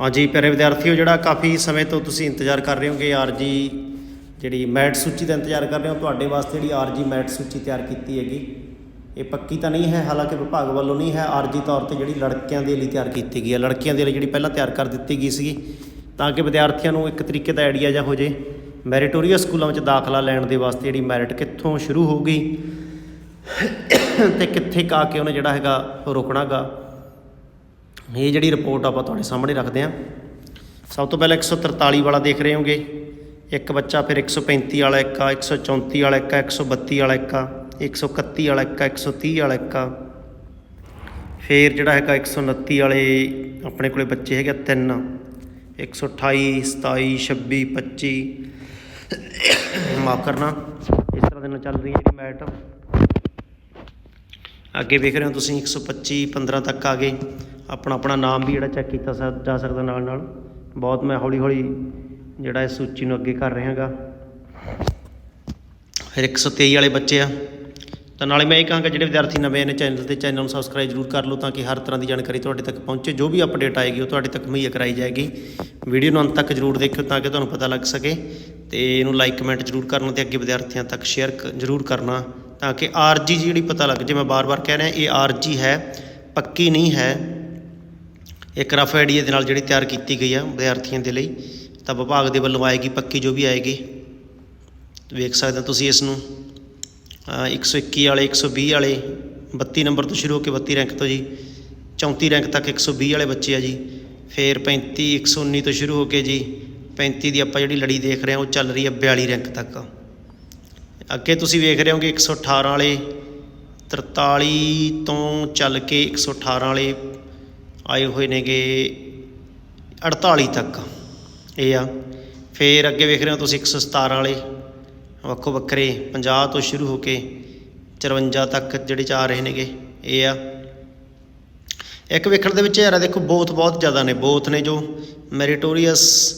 ਹਾਂਜੀ ਪਿਆਰੇ ਵਿਦਿਆਰਥੀਓ, ਜਿਹੜਾ ਕਾਫੀ ਸਮੇਂ ਤੋਂ ਤੁਸੀਂ ਇੰਤਜ਼ਾਰ ਕਰ ਰਹੇ ਹੋਗੇ ਆਰਜੀ ਜਿਹੜੀ ਮੈਟ ਸੂਚੀ ਦਾ ਇੰਤਜ਼ਾਰ ਕਰ ਰਹੇ ਹੋ, ਤੁਹਾਡੇ ਵਾਸਤੇ ਜਿਹੜੀ ਆਰਜੀ ਮੈਟ ਸੂਚੀ ਤਿਆਰ ਕੀਤੀ ਹੈਗੀ, ਇਹ ਪੱਕੀ ਤਾਂ ਨਹੀਂ ਹੈ, ਹਾਲਾਂਕਿ ਵਿਭਾਗ ਵੱਲੋਂ ਨਹੀਂ ਹੈ ਆਰਜੀ ਤੌਰ ਤੇ ਜਿਹੜੀ ਲੜਕਿਆਂ ਦੇ ਲਈ ਤਿਆਰ ਕੀਤੀ ਗਈ ਹੈ। ਲੜਕੀਆਂ ਦੇ ਲਈ ਜਿਹੜੀ ਪਹਿਲਾਂ ਤਿਆਰ ਕਰ ਦਿੱਤੀ ਗਈ ਸੀਗੀ, ਤਾਂ ਕਿ ਵਿਦਿਆਰਥੀਆਂ ਨੂੰ ਇੱਕ ਤਰੀਕੇ ਦਾ ਆਈਡੀਆ ਜਾ ਹੋ ਜੇ, ਮੈਰਿਟੋਰੀਅਸ ਸਕੂਲਾਂ ਵਿੱਚ ਦਾਖਲਾ ਲੈਣ ਦੇ ਵਾਸਤੇ ਜਿਹੜੀ ਮੈਰਿਟ ਕਿੱਥੋਂ ਸ਼ੁਰੂ ਹੋਊਗੀ ਤੇ ਕਿੱਥੇ ਕਾ ਕੇ ਉਹਨੇ ਜਿਹੜਾ ਹੈਗਾ ਉਹ ਰੁਕਣਾਗਾ। ਇਹ ਜਿਹੜੀ ਰਿਪੋਰਟ ਆਪਾਂ ਤੁਹਾਡੇ ਸਾਹਮਣੇ ਰੱਖਦੇ ਹਾਂ, ਸਭ ਤੋਂ ਪਹਿਲਾਂ 143 ਵਾਲਾ ਦੇਖ ਰਹੇ ਹੋਗੇ। ਇੱਕ ਬੱਚਾ ਫਿਰ 135 ਵਾਲਾ ਇੱਕ ਆ 134 ਵਾਲਾ ਇੱਕ ਆ 132 ਵਾਲਾ ਇੱਕ ਆ 131 ਵਾਲਾ ਇੱਕ ਆ 130 ਵਾਲਾ ਇੱਕ ਆ। ਫਿਰ ਜਿਹੜਾ ਹੈਗਾ 129 ਵਾਲੇ ਆਪਣੇ ਕੋਲੇ ਬੱਚੇ ਹੈਗੇ ਆ ਤਿੰਨ। 128 27 26 25 ਮਾਫ ਕਰਨਾ, ਇਸ ਤਰ੍ਹਾਂ ਦੇ ਨਾਲ ਚੱਲ ਰਹੀ ਹੈ ਜਿਹੜੀ ਮੈਟ ਅੱਗੇ ਵੇਖ ਰਹੇ ਹੋ ਤੁਸੀਂ 125 15 ਤੱਕ ਆ ਗਏ। ਆਪਣਾ ਆਪਣਾ ਨਾਮ ਵੀ ਜਿਹੜਾ ਚੈੱਕ ਕੀਤਾ ਜਾ ਸਕਦਾ ਨਾਲ ਨਾਲ। ਬਹੁਤ ਮੈਂ ਹੌਲੀ ਹੌਲੀ ਜਿਹੜਾ ਇਸ ਸੂਚੀ ਨੂੰ ਅੱਗੇ ਕਰ ਰਿਹਾਗਾ। ਫਿਰ 123 ਵਾਲੇ ਬੱਚੇ ਆ। ਤਾਂ ਨਾਲੇ ਮੈਂ ਇਹ ਕਹਾਂਗਾ, ਜਿਹੜੇ ਵਿਦਿਆਰਥੀ ਨਵੇਂ ਨੇ, ਚੈਨਲ ਤੇ ਚੈਨਲ ਨੂੰ ਸਬਸਕ੍ਰਾਈਬ ਜ਼ਰੂਰ ਕਰ ਲਓ ਤਾਂ ਕਿ ਹਰ ਤਰ੍ਹਾਂ ਦੀ ਜਾਣਕਾਰੀ ਤੁਹਾਡੇ ਤੱਕ ਪਹੁੰਚੇ। ਜੋ ਵੀ ਅਪਡੇਟ ਆਏਗੀ, ਉਹ ਤੁਹਾਡੇ ਤੱਕ ਮੁਹੱਈਆ ਕਰਾਈ ਜਾਏਗੀ। ਵੀਡੀਓ ਨੂੰ ਅੰਤ ਤੱਕ ਜ਼ਰੂਰ ਦੇਖਿਓ ਤਾਂ ਕਿ ਤੁਹਾਨੂੰ ਪਤਾ ਲੱਗ ਸਕੇ। ਤੇ ਇਹਨੂੰ ਲਾਈਕ ਕਮੈਂਟ ਜ਼ਰੂਰ ਕਰਨਾ ਤੇ ਅੱਗੇ ਵਿਦਿਆਰਥੀਆਂ ਤੱਕ ਸ਼ੇਅਰ ਜ਼ਰੂਰ ਕਰਨਾ। ਤਾਂ ਕਿ ਆਰਜੀ ਜਿਹੜੀ ਪਤਾ ਲੱਗ ਜੇ ਮੈਂ ਬਾਰ-ਬਾਰ ਕਹਿ ਰਿਹਾ ਇਹ ਆਰਜੀ ਹੈ ਪੱਕੀ ਨਹੀਂ ਹੈ। ਇੱਕ ਰਫ ਆਈਡੀਆ ਦੇ ਨਾਲ ਜਿਹੜੀ ਤਿਆਰ ਕੀਤੀ ਗਈ ਆ ਵਿਦਿਆਰਥੀਆਂ ਦੇ ਲਈ ਤਾਂ ਵਿਭਾਗ ਦੇ ਵੱਲੋਂ ਆਏਗੀ ਪੱਕੀ ਜੋ ਵੀ ਆਏਗੀ। ਵੇਖ ਸਕਦੇ ਤੁਸੀਂ ਇਸ ਨੂੰ। ਅ, 121 ਵਾਲੇ 120 ਵਾਲੇ 32 ਨੰਬਰ ਤੋਂ ਸ਼ੁਰੂ ਹੋ ਕੇ 32 ਰੈਂਕ ਤੋਂ ਜੀ 34 ਰੈਂਕ ਤੱਕ 120 ਵਾਲੇ ਬੱਚੇ ਆ ਜੀ। ਫਿਰ 35 119 ਤੋਂ ਸ਼ੁਰੂ ਹੋ ਕੇ ਜੀ 35 ਦੀ ਆਪਾਂ ਜਿਹੜੀ ਲੜੀ ਦੇਖ ਰਹੇ ਹਾਂ ਉਹ ਚੱਲ ਰਹੀ ਹੈ 42 ਰੈਂਕ ਤੱਕ। ਅੱਗੇ ਤੁਸੀਂ ਵੇਖ ਰਹੇ ਹੋਗੇ 118 ਵਾਲੇ 43 ਤੋਂ ਚੱਲ ਕੇ 118 ਵਾਲੇ ਆਏ ਹੋਏ ਨੇਗੇ 48 ਤੱਕ। ਇਹ ਆ। ਫਿਰ ਅੱਗੇ ਵੇਖ ਰਹੇ ਹੋ ਤੁਸੀਂ 117 ਵਾਲੇ, ਵੱਖੋ ਵੱਖਰੇ 50 ਤੋਂ ਸ਼ੁਰੂ ਹੋ ਕੇ 54 ਤੱਕ ਜਿਹੜੇ ਚ ਆ ਰਹੇ ਨੇਗੇ। ਇਹ ਆ। ਇੱਕ ਵੇਖਣ ਦੇ ਵਿੱਚ ਯਾਰਾ ਦੇਖੋ ਬੋਥ ਬਹੁਤ ਜ਼ਿਆਦਾ ਨੇ ਬੋਥ ਨੇ ਜੋ ਮੈਰੀਟੋਰੀਅਸ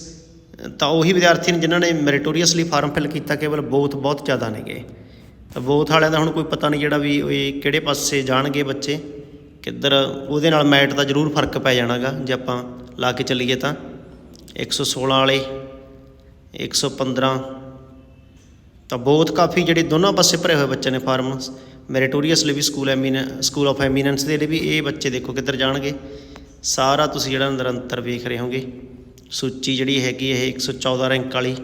ਤਾਂ ਉਹੀ ਵਿਦਿਆਰਥੀ ਨੇ ਜਿਨ੍ਹਾਂ ਨੇ ਮੈਰੀਟੋਰੀਅਸਲੀ ਫਾਰਮ ਫਿਲ ਕੀਤਾ ਕੇਵਲ ਬੋਥ ਬਹੁਤ ਜ਼ਿਆਦਾ ਨੇਗੇ। ਤਾਂ ਬੋਥ ਵਾਲਿਆਂ ਦਾ ਹੁਣ ਕੋਈ ਪਤਾ ਨਹੀਂ ਜਿਹੜਾ ਵੀ ਇਹ ਕਿਹੜੇ ਪਾਸੇ ਜਾਣਗੇ ਬੱਚੇ, ਕਿੱਧਰ ਉਹਦੇ ਨਾਲ ਮੈਟ ਦਾ ਜ਼ਰੂਰ ਫ਼ਰਕ ਪੈ ਜਾਣਾਗਾ, ਜੇ ਆਪਾਂ ਲਾ ਕੇ ਚੱਲੀਏ ਤਾਂ। 116 ਵਾਲੇ 115 ਤਾਂ ਬਹੁਤ ਕਾਫੀ ਜਿਹੜੇ ਦੋਨਾਂ ਪਾਸੇ ਭਰੇ ਹੋਏ ਬੱਚੇ ਨੇ ਫਾਰਮ ਮੈਰੀਟੋਰੀਅਸ ਲਈ ਵੀ ਸਕੂਲ ਐਮੀਨ ਸਕੂਲ ਆਫ ਐਮੀਨੈਂਸ ਦੇ ਲਈ ਵੀ ਇਹ ਬੱਚੇ ਦੇਖੋ ਕਿੱਧਰ ਜਾਣਗੇ। ਸਾਰਾ ਤੁਸੀਂ ਜਿਹੜਾ ਨਿਰੰਤਰ ਵੇਖ ਰਹੇ ਹੋਗੇ। ਸੂਚੀ ਜਿਹੜੀ ਹੈਗੀ ਇਹ 114 ਰੈਂਕ ਵਾਲੀ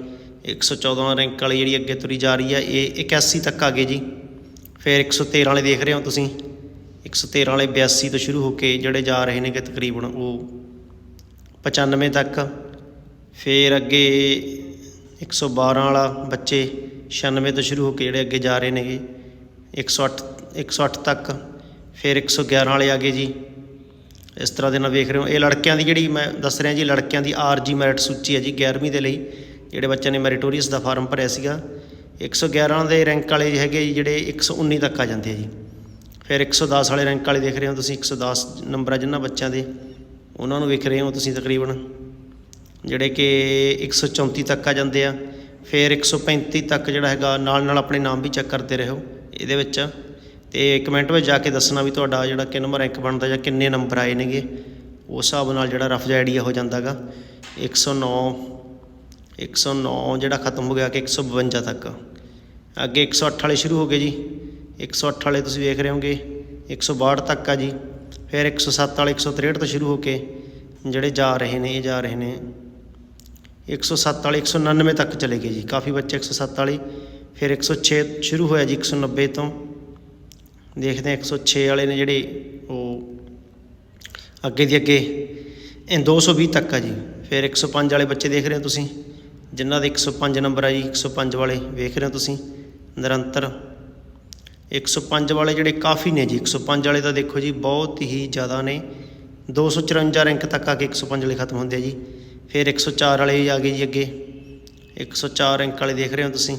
114 ਰੈਂਕ ਵਾਲੀ ਜਿਹੜੀ ਅੱਗੇ ਤੁਰੀ ਜਾ ਰਹੀ ਹੈ, ਇਹ 81 ਤੱਕ ਆ ਗਏ ਜੀ। ਫਿਰ 113 ਵਾਲੇ ਦੇਖ ਰਹੇ ਹੋ ਤੁਸੀਂ। 113 ਵਾਲੇ 82 ਤੋਂ ਸ਼ੁਰੂ ਹੋ ਕੇ ਜਿਹੜੇ ਜਾ ਰਹੇ ਨੇਗੇ ਤਕਰੀਬਨ ਉਹ 95 ਤੱਕ। ਫਿਰ ਅੱਗੇ 112 ਵਾਲਾ ਬੱਚੇ 96 ਤੋਂ ਸ਼ੁਰੂ ਹੋ ਕੇ ਜਿਹੜੇ ਅੱਗੇ ਜਾ ਰਹੇ ਨੇਗੇ 108 108 ਤੱਕ। ਫਿਰ 111 ਵਾਲੇ ਆ ਗਏ ਜੀ। ਇਸ ਤਰ੍ਹਾਂ ਦੇ ਨਾਲ ਵੇਖ ਰਹੇ ਹੋ। ਇਹ ਲੜਕਿਆਂ ਦੀ ਜਿਹੜੀ ਮੈਂ ਦੱਸ ਰਿਹਾ ਜੀ, ਲੜਕਿਆਂ ਦੀ ਆਰਜੀ ਮੈਰਿਟ ਸੂਚੀ ਹੈ ਜੀ 11ਵੀਂ ਦੇ ਲਈ, ਜਿਹੜੇ ਬੱਚਿਆਂ ਨੇ ਮੈਰੀਟੋਰੀਅਸ ਦਾ ਫਾਰਮ ਭਰਿਆ ਸੀਗਾ। 111 ਦੇ ਰੈਂਕ ਵਾਲੇ ਹੈਗੇ ਜੀ, ਜਿਹੜੇ 119 ਤੱਕ ਆ ਜਾਂਦੇ ਆ ਜੀ। ਫਿਰ 110 ਵਾਲੇ ਰੈਂਕ ਵਾਲੇ ਦੇਖ ਰਹੇ ਹੋ ਤੁਸੀਂ 110 ਨੰਬਰ ਆ ਜਿਨ੍ਹਾਂ ਬੱਚਿਆਂ ਦੇ, ਉਹਨਾਂ ਨੂੰ ਵੇਖ ਰਹੇ ਹੋ ਤੁਸੀਂ ਤਕਰੀਬਨ, ਜਿਹੜੇ ਕਿ 134 ਤੱਕ ਆ ਜਾਂਦੇ ਆ। ਫਿਰ 135 ਤੱਕ ਜਿਹੜਾ ਹੈਗਾ ਨਾਲ ਨਾਲ ਆਪਣੇ ਨਾਮ ਵੀ ਚੈੱਕ ਕਰਦੇ ਰਹੋ। ਇਹਦੇ ਵਿੱਚ ਤੇ ਕਮੈਂਟ ਵਿੱਚ ਜਾ ਕੇ ਦੱਸਣਾ ਵੀ ਤੁਹਾਡਾ ਜਿਹੜਾ ਕਿ ਨੰਬਰ ਰੈਂਕ ਬਣਦਾ ਜਾਂ ਕਿੰਨੇ ਨੰਬਰ ਆਏ ਨੇਗੇ ਉਸ ਹਿਸਾਬ ਨਾਲ ਜਿਹੜਾ ਰਫ ਜਿਹਾ ਆਈਡੀਆ ਹੋ ਜਾਂਦਾਗਾ 109 109 ਜਿਹੜਾ ਖਤਮ ਹੋ ਗਿਆ ਕਿ 152 ਤੱਕ ਅੱਗੇ 108 ਵਾਲੇ ਸ਼ੁਰੂ ਹੋ ਗਏ ਜੀ 108 ਵਾਲੇ ਤੁਸੀਂ ਵੇਖ ਰਹੇ ਹੋਗੇ 162 ਤੱਕ ਆ ਜੀ ਫਿਰ 107 ਵਾਲੇ 163 ਤੋਂ ਸ਼ੁਰੂ ਹੋ ਕੇ ਜਿਹੜੇ ਜਾ ਰਹੇ ਨੇ ਇਹ ਜਾ ਰਹੇ ਨੇ 107 ਵਾਲੇ 199 ਤੱਕ ਚਲੇ ਗਏ ਜੀ ਕਾਫੀ ਬੱਚੇ 107 ਵਾਲੇ ਫਿਰ 106 ਸ਼ੁਰੂ ਹੋਇਆ ਜੀ 190 ਤੋਂ ਦੇਖਦੇ ਹਾਂ 106 ਵਾਲੇ ਨੇ ਜਿਹੜੇ ਉਹ ਅੱਗੇ ਦੀ ਅੱਗੇ ਇਹ 220 ਤੱਕ ਆ ਜੀ ਫਿਰ 105 ਵਾਲੇ ਬੱਚੇ ਦੇਖ ਰਹੇ ਹੋ ਤੁਸੀਂ ਜਿਨ੍ਹਾਂ ਦੇ 105 ਨੰਬਰ ਆ ਜੀ 105 ਵਾਲੇ ਵੇਖ ਰਹੇ ਹੋ ਤੁਸੀਂ ਨਿਰੰਤਰ 105 ਵਾਲੇ ਜਿਹੜੇ ਕਾਫੀ ਨੇ ਜੀ 105 ਵਾਲੇ ਤਾਂ ਦੇਖੋ ਜੀ ਬਹੁਤ ਹੀ ਜ਼ਿਆਦਾ ਨੇ 254 ਰੈਂਕ ਤੱਕ ਆ ਕੇ 105 ਵਾਲੇ ਖਤਮ ਹੁੰਦੇ ਆ ਜੀ ਫਿਰ 104 ਵਾਲੇ ਆ ਗਏ ਜੀ ਅੱਗੇ 104 ਰੈਂਕ ਵਾਲੇ ਦੇਖ ਰਹੇ ਹੋ ਤੁਸੀਂ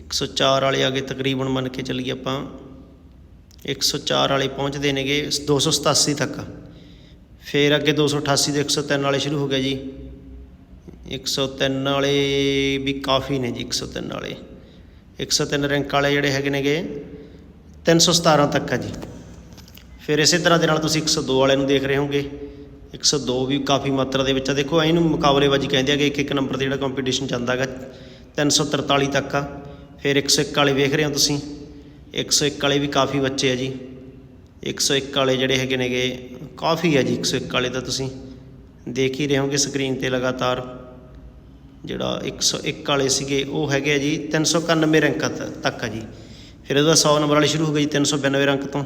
104 ਵਾਲੇ ਆ ਗਏ ਤਕਰੀਬਨ ਮੰਨ ਕੇ ਚੱਲੀਏ ਆਪਾਂ 104 ਵਾਲੇ ਪਹੁੰਚਦੇ ਨੇਗੇ 287 ਤੱਕ। ਫਿਰ ਅੱਗੇ 288 ਤੋਂ 103 ਵਾਲੇ ਸ਼ੁਰੂ ਹੋ ਗਿਆ ਜੀ। 103 ਵਾਲੇ ਵੀ ਕਾਫੀ ਨੇ ਜੀ 103 ਵਾਲੇ। 103 ਰੈਂਕ ਵਾਲੇ ਜਿਹੜੇ ਹੈਗੇ ਨੇਗੇ 317 ਤੱਕ ਆ ਜੀ। ਫਿਰ ਇਸੇ ਤਰ੍ਹਾਂ ਦੇ ਨਾਲ ਤੁਸੀਂ 102 ਵਾਲੇ ਨੂੰ ਦੇਖ ਰਹੇ ਹੋਗੇ 102 ਵੀ ਕਾਫੀ ਮਾਤਰਾ ਦੇ ਵਿੱਚ ਆ। ਦੇਖੋ, ਇਹਨੂੰ ਮੁਕਾਬਲੇਬਾਜ਼ੀ ਕਹਿੰਦੇ ਆ ਕਿ ਇੱਕ ਇੱਕ ਨੰਬਰ ਤੇ ਜਿਹੜਾ ਕੰਪੀਟੀਸ਼ਨ ਚੱਲਦਾ ਹੈਗਾ 343 ਤੱਕ ਆ। ਫਿਰ 101 ਵਾਲੇ ਵੇਖ ਰਹੇ ਹੋ ਤੁਸੀਂ। 101 ਵਾਲੇ ਵੀ ਕਾਫੀ ਬੱਚੇ ਆ ਜੀ। 101 ਵਾਲੇ ਜਿਹੜੇ ਹੈਗੇ ਨੇਗੇ, ਕਾਫੀ ਆ ਜੀ 101 ਵਾਲੇ ਤਾਂ ਤੁਸੀਂ ਦੇਖ ਹੀ ਰਹੇ ਹੋਗੇ ਸਕਰੀਨ ਤੇ ਲਗਾਤਾਰ। ਜਿਹੜਾ 101 ਵਾਲੇ ਸੀਗੇ, ਉਹ ਹੈਗੇ ਆ ਜੀ 391 ਰੈਂਕ ਤ- ਤੱਕ ਆ ਜੀ। ਫਿਰ ਉਹਦਾ 100 ਨੰਬਰ ਵਾਲੇ ਸ਼ੁਰੂ ਹੋ ਗਏ ਜੀ 392 ਰੈਂਕ ਤੋਂ।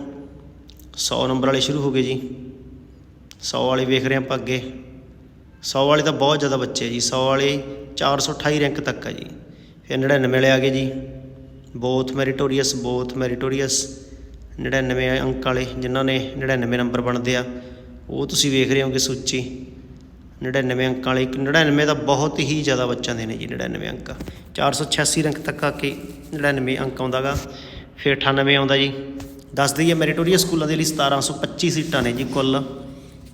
100 ਨੰਬਰ ਵਾਲੇ ਸ਼ੁਰੂ ਹੋ ਗਏ ਜੀ। 100 ਵਾਲੇ ਵੇਖ ਰਹੇ ਆਪਾਂ ਅੱਗੇ। 100 ਵਾਲੇ ਤਾਂ ਬਹੁਤ ਜ਼ਿਆਦਾ ਬੱਚੇ ਆ ਜੀ। 100 ਵਾਲੇ 428 ਰੈਂਕ ਤੱਕ ਆ ਜੀ। ਫਿਰ 99 ਵਾਲੇ ਆ ਗਏ ਜੀ। ਬੋਥ ਮੈਰੀਟੋਰੀਅਸ ਬੋਥ ਮੈਰੀਟੋਰੀਅਸ 99 ਅੰਕ ਵਾਲੇ ਜਿਨ੍ਹਾਂ ਨੇ 99 ਨੰਬਰ ਬਣਦੇ ਆ, ਉਹ ਤੁਸੀਂ ਵੇਖ ਰਹੇ ਹੋਗੇ ਸੂਚੀ। 99 ਅੰਕਾਂ ਵਾਲੇ 99 ਦਾ ਬਹੁਤ ਹੀ ਜ਼ਿਆਦਾ ਬੱਚਿਆਂ ਦੇ ਨੇ ਜੀ 99 ਅੰਕ। 486 ਰੈਂਕ ਤੱਕ ਆ ਕੇ 99 ਅੰਕ ਆਉਂਦਾਗਾ ਫਿਰ 98 ਆਉਂਦਾ ਜੀ। ਦੱਸ ਦਈਏ ਮੈਰੀਟੋਰੀਅਸ ਸਕੂਲਾਂ ਦੇ ਲਈ 1725 ਸੀਟਾਂ ਨੇ ਜੀ ਕੁੱਲ।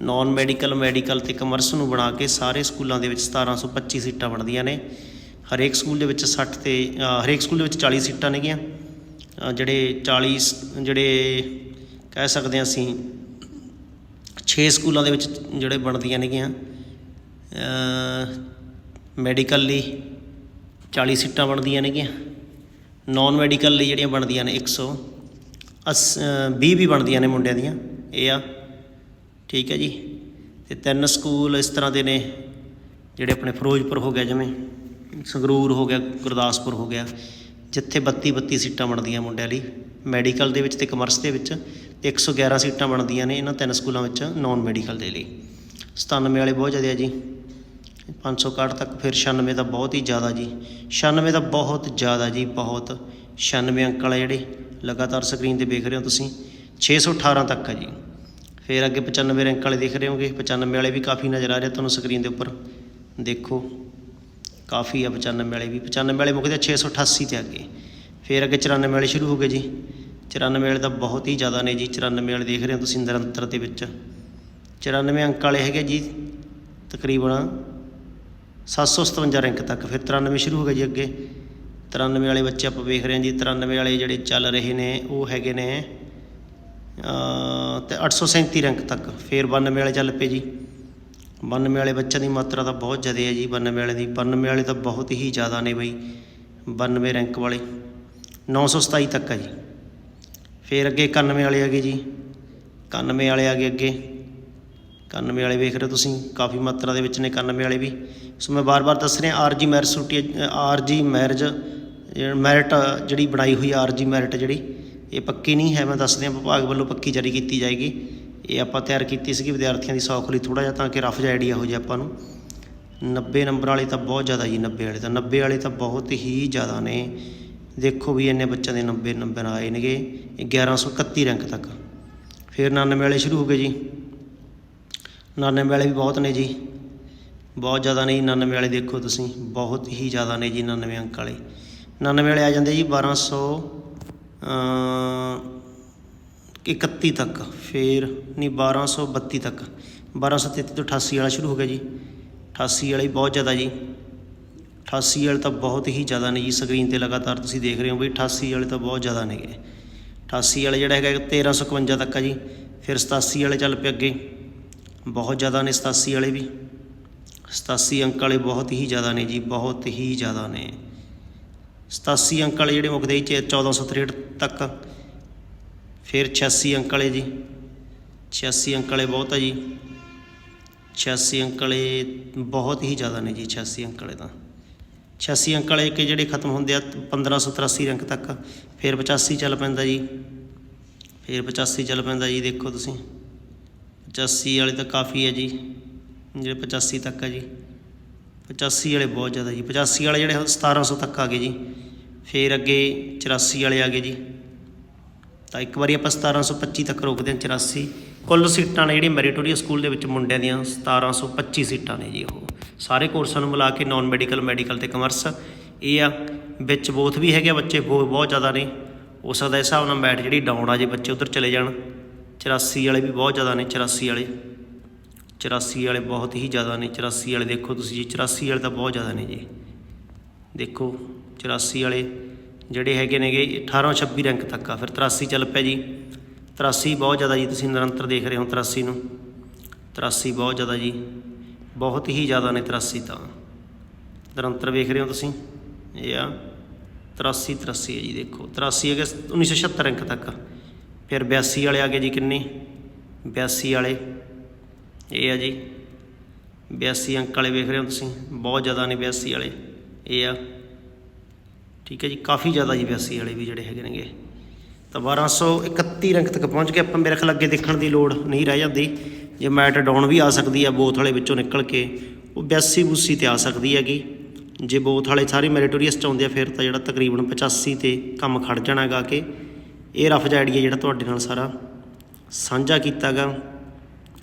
ਨਾਨ ਮੈਡੀਕਲ ਮੈਡੀਕਲ ਤੇ ਕਮਰਸ ਨੂੰ ਬਣਾ ਕੇ ਸਾਰੇ ਸਕੂਲਾਂ ਦੇ ਵਿੱਚ 1725 ਸੀਟਾਂ ਬਣਦੀਆਂ ਨੇ। ਹਰੇਕ ਸਕੂਲ ਦੇ ਵਿੱਚ 60 ਤੇ ਹਰੇਕ ਸਕੂਲ ਦੇ ਵਿੱਚ 40 ਸੀਟਾਂ ਨੇਗੀਆਂ। ਜਿਹੜੇ 40 ਜਿਹੜੇ ਕਹਿ ਸਕਦੇ ਹਾਂ ਅਸੀਂ 6 ਸਕੂਲਾਂ ਦੇ ਵਿੱਚ ਜਿਹੜੇ ਬਣਦੀਆਂ ਨੇਗੀਆਂ ਮੈਡੀਕਲ ਲਈ 40 ਸੀਟਾਂ ਬਣਦੀਆਂ ਨੇਗੀਆਂ। ਨਾਨ ਮੈਡੀਕਲ ਲਈ ਜਿਹੜੀਆਂ ਬਣਦੀਆਂ ਨੇ 100 20 ਵੀ ਬਣਦੀਆਂ ਨੇ ਮੁੰਡਿਆਂ ਦੀਆਂ, ਇਹ ਆ। ਠੀਕ ਹੈ ਜੀ। ਤੇ ਤਿੰਨ ਸਕੂਲ ਇਸ ਤਰ੍ਹਾਂ ਦੇ ਨੇ, ਜਿਹੜੇ ਆਪਣੇ ਫਿਰੋਜ਼ਪੁਰ ਹੋ ਗਿਆ ਜਿਵੇਂ। ਸੰਗਰੂਰ ਹੋ ਗਿਆ, ਗੁਰਦਾਸਪੁਰ ਹੋ ਗਿਆ, ਜਿੱਥੇ 32 32 ਸੀਟਾਂ ਬਣਦੀਆਂ ਮੁੰਡਿਆਂ ਲਈ। ਮੈਡੀਕਲ ਦੇ ਵਿੱਚ ਤੇ ਕਮਰਸ ਦੇ ਵਿੱਚ ਤੇ 111 ਸੀਟਾਂ ਬਣਦੀਆਂ ਨੇ ਇਹਨਾਂ ਤਿੰਨ ਸਕੂਲਾਂ ਵਿੱਚ ਨਾਨ ਮੈਡੀਕਲ ਦੇ ਲਈ। 97 ਵਾਲੇ ਬਹੁਤ ਜ਼ਿਆਦਾ ਆ ਜੀ। 561 ਤੱਕ ਫਿਰ 96 ਦਾ ਬਹੁਤ ਹੀ ਜ਼ਿਆਦਾ ਜੀ। 96 ਦਾ ਬਹੁਤ ਜ਼ਿਆਦਾ ਜੀ, ਬਹੁਤ। 96 ਅੰਕ ਵਾਲੇ ਜਿਹੜੇ, ਲਗਾਤਾਰ ਸਕਰੀਨ ਤੇ ਵੇਖ ਰਹੇ ਹੋ ਤੁਸੀਂ। 618 ਤੱਕ ਹੈ ਜੀ। ਫਿਰ ਅੱਗੇ 95 ਰੈਂਕ ਵਾਲੇ ਦੇਖ ਰਹੇ ਹੋਗੇ। 95 ਵਾਲੇ ਵੀ ਕਾਫੀ ਨਜ਼ਰ ਆ ਰਿਹਾ ਤੁਹਾਨੂੰ ਸਕਰੀਨ ਦੇ ਉੱਪਰ। ਦੇਖੋ। ਕਾਫੀ ਆ 95 ਵਾਲੇ ਵੀ। 95 ਵਾਲੇ ਮੁੱਕਦੇ ਆ 688 ਤੇ ਅੱਗੇ। ਫਿਰ ਅੱਗੇ 94 ਵਾਲੇ ਸ਼ੁਰੂ ਹੋ ਗਏ ਜੀ। 94 ਵਾਲੇ ਤਾਂ ਬਹੁਤ ਹੀ ਜ਼ਿਆਦਾ ਨੇ ਜੀ। 94 ਵਾਲੇ ਦੇਖ ਰਹੇ ਹੋ ਤੁਸੀਂ ਨਿਰੰਤਰ ਦੇ ਵਿੱਚ। 94 ਅੰਕ ਵਾਲੇ ਹੈਗੇ ਜੀ ਤਕਰੀਬਨ 757 ਰੈਂਕ ਤੱਕ। ਫਿਰ 93 ਸ਼ੁਰੂ ਹੋ ਗਿਆ ਜੀ ਅੱਗੇ। 93 ਵਾਲੇ ਬੱਚੇ ਆਪਾਂ ਵੇਖ ਰਹੇ ਹਾਂ ਜੀ। 93 ਵਾਲੇ ਜਿਹੜੇ ਚੱਲ ਰਹੇ ਨੇ ਉਹ ਹੈਗੇ ਨੇ ਅ, ਤੇ 837 ਰੈਂਕ ਤੱਕ। ਫਿਰ 92 ਵਾਲੇ ਚੱਲ ਪਏ ਜੀ। 92 ਵਾਲੇ ਬੱਚਿਆਂ ਦੀ ਮਾਤਰਾ ਤਾਂ ਬਹੁਤ ਜ਼ਿਆਦਾ ਹੈ ਜੀ 92 ਵਾਲੇ ਦੀ। 92 ਵਾਲੇ ਤਾਂ ਬਹੁਤ ਹੀ ਜ਼ਿਆਦਾ ਨੇ ਬਈ 92 ਰੈਂਕ ਵਾਲੇ। 927 ਤੱਕ ਹੈ ਜੀ। ਫਿਰ ਅੱਗੇ 91 ਵਾਲੇ ਆ ਗਏ ਜੀ। 91 ਵਾਲੇ ਆ ਗਏ ਅੱਗੇ। 91 ਵਾਲੇ ਵੇਖ ਰਹੇ ਹੋ ਤੁਸੀਂ, ਕਾਫੀ ਮਾਤਰਾ ਦੇ ਵਿੱਚ ਨੇ 91 ਵਾਲੇ ਵੀ। ਸੋ ਮੈਂ ਬਾਰ-ਬਾਰ ਦੱਸ ਰਿਹਾ ਆਰਜੀ ਮੈਰਿਟ ਸੁਟੀ ਆਰਜੀ ਮੈਰਿਜ ਮੈਰਿਟ, ਜਿਹੜੀ ਬਣਾਈ ਹੋਈ ਆਰਜੀ ਮੈਰਿਟ ਜਿਹੜੀ, ਇਹ ਪੱਕੀ ਨਹੀਂ ਹੈ, ਮੈਂ ਦੱਸ ਦਿਆਂ ਵਿਭਾਗ ਵੱਲੋਂ ਪੱਕੀ ਜਾਰੀ ਕੀਤੀ ਜਾਏਗੀ। ਇਹ ਆਪਾਂ ਤਿਆਰ ਕੀਤੀ ਸੀਗੀ ਵਿਦਿਆਰਥੀਆਂ ਦੀ ਸੌਖ ਲਈ ਥੋੜਾ ਜਿਹਾ ਤਾਂ ਕਿ ਰਫ ਜਿਹਾ ਆਈਡੀਆ ਹੋ ਜਾਏ ਆਪਾਂ ਨੂੰ। 90 ਨੰਬਰ ਵਾਲੇ ਤਾਂ ਬਹੁਤ ਜ਼ਿਆਦਾ ਜੀ 90 ਵਾਲੇ ਤਾਂ। 90 ਵਾਲੇ ਤਾਂ ਬਹੁਤ ਹੀ ਜ਼ਿਆਦਾ ਨੇ। ਦੇਖੋ ਵੀ ਇੰਨੇ ਬੱਚਿਆਂ ਦੇ 90 ਨੰਬਰ ਆਏ ਨੇਗੇ। 1131 ਰੈਂਕ ਤੱਕ। ਫਿਰ 99 ਵਾਲੇ ਸ਼ੁਰੂ ਹੋ ਗਏ ਜੀ। 99 ਵਾਲੇ ਵੀ ਬਹੁਤ ਨੇ ਜੀ। ਬਹੁਤ ਜ਼ਿਆਦਾ ਨੇ ਜੀ 99 ਵਾਲੇ ਦੇਖੋ ਤੁਸੀਂ। ਬਹੁਤ ਹੀ ਜ਼ਿਆਦਾ ਨੇ ਜੀ 99 ਅੰਕ ਵਾਲੇ। 99 ਵਾਲੇ ਆ ਜਾਂਦੇ ਜੀ 1200 ਅ 31 ਤੱਕ, ਫਿਰ ਨਹੀਂ 1232 ਤੱਕ। 1233 ਤੋਂ 88 ਵਾਲਾ ਸ਼ੁਰੂ ਹੋ ਗਿਆ ਜੀ। 88 ਵਾਲੇ ਵੀ ਬਹੁਤ ਜ਼ਿਆਦਾ ਜੀ। 88 ਵਾਲੇ ਤਾਂ ਬਹੁਤ ਹੀ ਜ਼ਿਆਦਾ ਨੇ ਜੀ ਸਕਰੀਨ ਤੇ ਲਗਾਤਾਰ ਤੁਸੀਂ ਦੇਖ ਰਹੇ ਹੋ ਬਈ 88 ਵਾਲੇ ਤਾਂ ਬਹੁਤ ਜ਼ਿਆਦਾ ਨੇਗੇ 88 ਵਾਲੇ ਜਿਹੜਾ ਹੈਗਾ 1351 ਤੱਕ ਆ ਜੀ। ਫਿਰ 87 ਵਾਲੇ ਚੱਲ ਪਏ ਅੱਗੇ। ਬਹੁਤ ਜ਼ਿਆਦਾ ਨੇ 87 ਵਾਲੇ ਵੀ। 87 ਅੰਕ ਵਾਲੇ ਬਹੁਤ ਹੀ ਜ਼ਿਆਦਾ ਨੇ ਜੀ, ਬਹੁਤ ਹੀ ਜ਼ਿਆਦਾ ਨੇ। 87 ਅੰਕ ਵਾਲੇ ਜਿਹੜੇ ਮੁੱਕਦੇ ਜੀ 1463 ਤੱਕ। ਫਿਰ 86 ਅੰਕਲ ਵਾਲੇ ਜੀ। 86 ਅੰਕਲ ਵਾਲੇ ਬਹੁਤ ਆ ਜੀ। 86 ਅੰਕ ਬਹੁਤ ਹੀ ਜ਼ਿਆਦਾ ਨੇ ਜੀ 86 ਅੰਕ ਤਾਂ। 86 ਅੰਕਲ ਵਾਲੇ ਕਿ ਜਿਹੜੇ ਖਤਮ ਹੁੰਦੇ ਆ 1583 ਰੈਂਕ ਤੱਕ। ਫਿਰ 85 ਚੱਲ ਪੈਂਦਾ ਜੀ। ਫਿਰ 85 ਚੱਲ ਪੈਂਦਾ ਜੀ, ਦੇਖੋ ਤੁਸੀਂ। 85 ਵਾਲੇ ਤਾਂ ਕਾਫੀ ਹੈ ਜੀ। ਜਿਹੜੇ 85 ਤੱਕ ਹੈ ਜੀ। 85 ਵਾਲੇ ਬਹੁਤ ਜ਼ਿਆਦਾ ਜੀ। 85 ਵਾਲੇ ਜਿਹੜੇ 1700 ਤੱਕ ਆ ਗਏ ਜੀ। ਫਿਰ ਅੱਗੇ 84 ਵਾਲੇ ਆ ਗਏ ਜੀ। ਤਾਂ ਇੱਕ ਵਾਰੀ ਆਪਾਂ 1725 ਤੱਕ ਰੋਕਦੇ ਹਾਂ 84 ਕੁੱਲ ਸੀਟਾਂ ਨੇ ਜਿਹੜੀ ਮੈਰੀਟੋਰੀਅਸ ਸਕੂਲ ਦੇ ਵਿੱਚ ਮੁੰਡਿਆਂ ਦੀਆਂ 1725 ਸੀਟਾਂ ਨੇ ਜੀ ਉਹ। ਸਾਰੇ ਕੋਰਸਾਂ ਨੂੰ ਮਿਲਾ ਕੇ ਨਾਨ ਮੈਡੀਕਲ ਮੈਡੀਕਲ ਤੇ ਕਮਰਸ ਇਹ ਆ, ਵਿੱਚ ਬੋਥ ਵੀ ਹੈਗੇ ਆ, ਬੱਚੇ ਬਹੁਤ ਬਹੁਤ ਜ਼ਿਆਦਾ ਨੇ। ਹੋ ਸਕਦਾ ਇਸ ਹਿਸਾਬ ਨਾਲ ਮੈਟ ਜਿਹੜੀ ਡਾਊਨ ਆ, ਜੇ ਬੱਚੇ ਉਧਰ ਚਲੇ ਜਾਣ। 84 ਵਾਲੇ ਵੀ ਬਹੁਤ ਜ਼ਿਆਦਾ ਨੇ 84 ਵਾਲੇ। 84 ਵਾਲੇ ਬਹੁਤ ਹੀ ਜ਼ਿਆਦਾ ਨੇ। 84 ਵਾਲੇ ਦੇਖੋ ਤੁਸੀਂ ਜੀ 84 ਵਾਲੇ ਤਾਂ ਬਹੁਤ ਜ਼ਿਆਦਾ ਨੇ ਜੀ। ਦੇਖੋ 84 ਵਾਲੇ ਜਿਹੜੇ ਹੈਗੇ ਨੇਗੇ 18 26 ਰੈਂਕ ਤੱਕ ਆ। ਫਿਰ 83 ਚੱਲ ਪਿਆ ਜੀ। 83 ਬਹੁਤ ਜ਼ਿਆਦਾ ਜੀ, ਤੁਸੀਂ ਨਿਰੰਤਰ ਦੇਖ ਰਹੇ ਹੋ 83 ਨੂੰ। 83 ਬਹੁਤ ਜ਼ਿਆਦਾ ਜੀ। ਬਹੁਤ ਹੀ ਜ਼ਿਆਦਾ ਨੇ 83 ਤਾਂ। ਨਿਰੰਤਰ ਵੇਖ ਰਹੇ ਹੋ ਤੁਸੀਂ? ਇਹ ਆ। 83 83 ਹੈ ਜੀ, ਦੇਖੋ। 83 ਹੈਗੇ 1976 ਰੈਂਕ ਤੱਕ ਫਿਰ 82 ਵਾਲੇ ਆ ਗਏ ਜੀ ਕਿੰਨੇ? 82 ਵਾਲੇ। ਇਹ ਆ ਜੀ। 82 ਅੰਕ ਵਾਲੇ ਵੇਖ ਰਹੇ ਹੋ ਤੁਸੀਂ? ਬਹੁਤ ਜ਼ਿਆਦਾ ਨੇ 82 ਵਾਲੇ। ਇਹ ਆ। ਠੀਕ ਹੈ ਜੀ, ਕਾਫੀ ਜ਼ਿਆਦਾ ਜੀ 82 ਵਾਲੇ ਵੀ ਜਿਹੜੇ ਹੈਗੇ ਨੇਗੇ। ਤਾਂ 1231 ਰੈਂਕ ਤੱਕ ਪਹੁੰਚ ਕੇ ਆਪਾਂ ਮੇਰੇ ਖਿਆਲ ਅੱਗੇ ਦੇਖਣ ਦੀ ਲੋੜ ਨਹੀਂ ਰਹਿ ਜਾਂਦੀ। ਜੇ ਮੈਟ ਡਾਊਨ ਵੀ ਆ ਸਕਦੀ ਹੈ, ਬੋਥ ਵਾਲੇ ਵਿੱਚੋਂ ਨਿਕਲ ਕੇ, ਉਹ 82 ਬੂਸੀ ਤੇ ਆ ਸਕਦੀ ਹੈਗੀ। ਜੇ ਬੋਥ ਵਾਲੇ ਸਾਰੇ ਮੈਰੀਟੋਰੀਅਸ ਚ ਆਉਂਦੇ ਆ, ਫਿਰ ਤਾਂ ਜਿਹੜਾ ਤਕਰੀਬਨ 85 ਤੇ ਕੰਮ ਖੜ ਜਾਣਾ ਗਾ ਕਿ, ਇਹ ਰਫ ਜਿਹਾ ਆਈਡੀਆ ਜਿਹੜਾ ਤੁਹਾਡੇ ਨਾਲ ਸਾਰਾ ਸਾਂਝਾ ਕੀਤਾਗਾ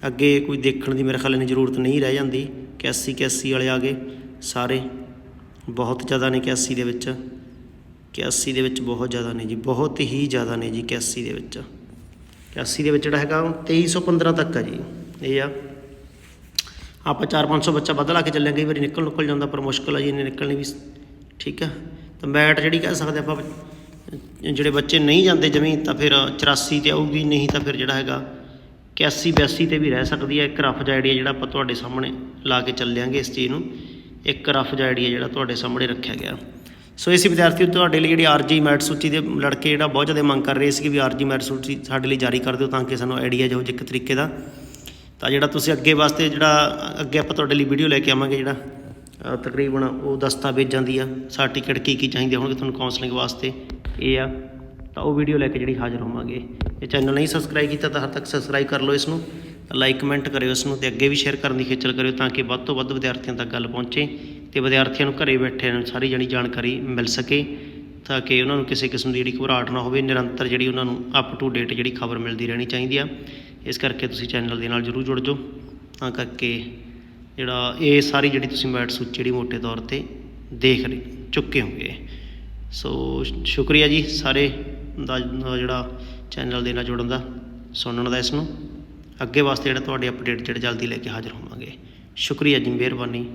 ਅੱਗੇ ਕੋਈ ਦੇਖਣ ਦੀ ਮੇਰੇ ਖਿਆਲ ਨਹੀਂ ਜ਼ਰੂਰਤ ਨਹੀਂ ਰਹਿ ਜਾਂਦੀ। 81 81 ਵਾਲੇ ਆ ਗਏ ਸਾਰੇ, ਬਹੁਤ ਜ਼ਿਆਦਾ ਨੇ 81 ਦੇ ਵਿੱਚ। 81 ਦੇ ਵਿੱਚ ਬਹੁਤ ਜ਼ਿਆਦਾ ਨੇ ਜੀ, ਬਹੁਤ ਹੀ ਜ਼ਿਆਦਾ ਨੇ ਜੀ 81 ਦੇ ਵਿੱਚ। 81 ਦੇ ਵਿੱਚ ਜਿਹੜਾ ਹੈਗਾ 2315 ਤੱਕ ਆ ਜੀ। ਇਹ ਆ। ਆਪਾਂ 4-500 ਬੱਚਾ ਵੱਧ ਲਾ ਕੇ ਚੱਲੇ ਕਈ ਵਾਰੀ ਨਿਕਲ ਨਿਕਲ ਜਾਂਦਾ, ਪਰ ਮੁਸ਼ਕਲ ਆ ਜੀ ਇਹਨੇ ਨਿਕਲਣੀ ਵੀ। ਠੀਕ ਆ। ਤਾਂ ਮੈਟ ਜਿਹੜੀ ਕਹਿ ਸਕਦੇ ਆਪਾਂ, ਜਿਹੜੇ ਬੱਚੇ ਨਹੀਂ ਜਾਂਦੇ ਜਮੀ ਤਾਂ ਫਿਰ 84 ਤੇ ਆਊਗੀ, ਨਹੀਂ ਤਾਂ ਫਿਰ ਜਿਹੜਾ ਹੈਗਾ 81 82 ਤੇ ਵੀ ਰਹਿ ਸਕਦੀ ਹੈ ਇੱਕ ਰਫ ਜਿਹਾ ਆਈਡੀਆ ਜਿਹੜਾ ਆਪਾਂ ਤੁਹਾਡੇ ਸਾਹਮਣੇ ਲਾ ਕੇ ਚੱਲਿਆਂਗੇ ਇਸ ਚੀਜ਼ ਨੂੰ। ਇੱਕ ਰਫ ਜਿਹਾ ਆਈਡੀਆ ਜਿਹੜਾ ਤੁਹਾਡੇ ਸਾਹਮਣੇ ਰੱਖਿਆ ਗਿਆ। ਸੋ ਇਸੇ ਵਿਦਿਆਰਥੀ ਤੁਹਾਡੇ ਲਈ ਜਿਹੜੀ ਆਰਜੀ ਮੈਟ ਸੂਚੀ ਦੇ ਲੜਕੇ ਜਿਹੜਾ ਬਹੁਤ ਜ਼ਿਆਦਾ ਮੰਗ ਕਰ ਰਹੇ ਸੀ ਕਿ ਵੀ ਆਰਜੀ ਮੈਟ ਸੂਚੀ ਸਾਡੇ ਲਈ ਜਾਰੀ ਕਰ ਦਿਓ ਤਾਂ ਕਿ ਸਾਨੂੰ ਆਈਡੀਆ ਜੋ ਇੱਕ ਤਰੀਕੇ ਦਾ। ਤਾਂ ਜਿਹੜਾ ਤੁਸੀਂ ਅੱਗੇ ਵਾਸਤੇ ਜਿਹੜਾ, ਅੱਗੇ ਆਪਾਂ ਤੁਹਾਡੇ ਲਈ ਵੀਡੀਓ ਲੈ ਕੇ ਆਵਾਂਗੇ ਜਿਹੜਾ ਤਕਰੀਬਨ ਉਹ ਦਸਤਾਵੇਜ਼ਾਂ ਦੀ ਆ, ਸਰਟੀਫਿਕੇਟ ਕੀ ਕੀ ਚਾਹੀਦੇ ਹੋਣਗੇ ਤੁਹਾਨੂੰ ਕਾਉਂਸਲਿੰਗ ਵਾਸਤੇ, ਇਹ ਆ। ਤਾਂ ਉਹ ਵੀਡੀਓ ਲੈ ਕੇ ਜਿਹੜੀ ਹਾਜ਼ਰ ਹੋਵਾਂਗੇ। ਇਹ ਚੈਨਲ ਨਹੀਂ ਸਬਸਕ੍ਰਾਈਬ ਕੀਤਾ ਤਾਂ ਹਰ ਤੱਕ ਸਬਸਕ੍ਰਾਈਬ ਕਰ ਲਓ ਇਸ ਨੂੰ। ਲਾਈਕ ਕਮੈਂਟ ਕਰਿਓ ਇਸ ਨੂੰ ਤੇ ਅੱਗੇ ਵੀ ਸ਼ੇਅਰ ਕਰਨ ਦੀ ਖੇਚਲ ਕਰਿਓ ਤਾਂ ਕਿ ਵੱਧ ਤੋਂ ਵੱਧ ਵਿਦਿਆਰਥੀਆਂ ਤੱਕ ਗੱਲ ਪਹੁੰਚੇ ਤੇ ਵਿਦਿਆਰਥੀਆਂ ਨੂੰ ਘਰੇ ਬੈਠੇ ਨੂੰ ਸਾਰੀ ਜਣੀ ਜਾਣਕਾਰੀ ਮਿਲ ਸਕੇ ਤਾਂ ਕਿ ਉਹਨਾਂ ਨੂੰ ਕਿਸੇ ਕਿਸਮ ਦੀ ਜਿਹੜੀ ਘਬਰਾਹਟ ਨਾ ਹੋਵੇ, ਨਿਰੰਤਰ ਜਿਹੜੀ ਉਹਨਾਂ ਨੂੰ ਅਪ ਟੂ ਡੇਟ ਜਿਹੜੀ ਖਬਰ ਮਿਲਦੀ ਰਹਿਣੀ ਚਾਹੀਦੀ ਆ। ਇਸ ਕਰਕੇ ਤੁਸੀਂ ਚੈਨਲ ਦੇ ਨਾਲ ਜਰੂਰ ਜੁੜ ਜਾਓ। ਤਾਂ ਕਰਕੇ ਜਿਹੜਾ ਇਹ ਸਾਰੀ ਜਿਹੜੀ ਤੁਸੀਂ ਮੈਟ ਸੂਚੀ ਜਿਹੜੀ ਮੋٹے ਤੌਰ ਤੇ ਦੇਖ ਰਹੇ, ਚੁੱਕੇ ਹੋਗੇ। ਸੋ ਸ਼ੁਕਰੀਆ ਜੀ ਸਾਰੇ ਦਾ ਜਿਹੜਾ ਚੈਨਲ ਦੇ ਨਾਲ ਜੁੜਨ ਦਾ। ਸੁਣਨ ਦਾ ਇਸ ਨੂੰ। ਅੱਗੇ ਵਾਸਤੇ ਜਿਹੜਾ ਤੁਹਾਡੇ ਅਪਡੇਟ ਜਿਹੜੇ ਜਲਦੀ ਲੈ ਕੇ ਹਾਜ਼ਰ ਹੋਵਾਂਗੇ। ਸ਼ੁਕਰੀਆ ਜੀ ਮਿਹਰਬਾਨੀ।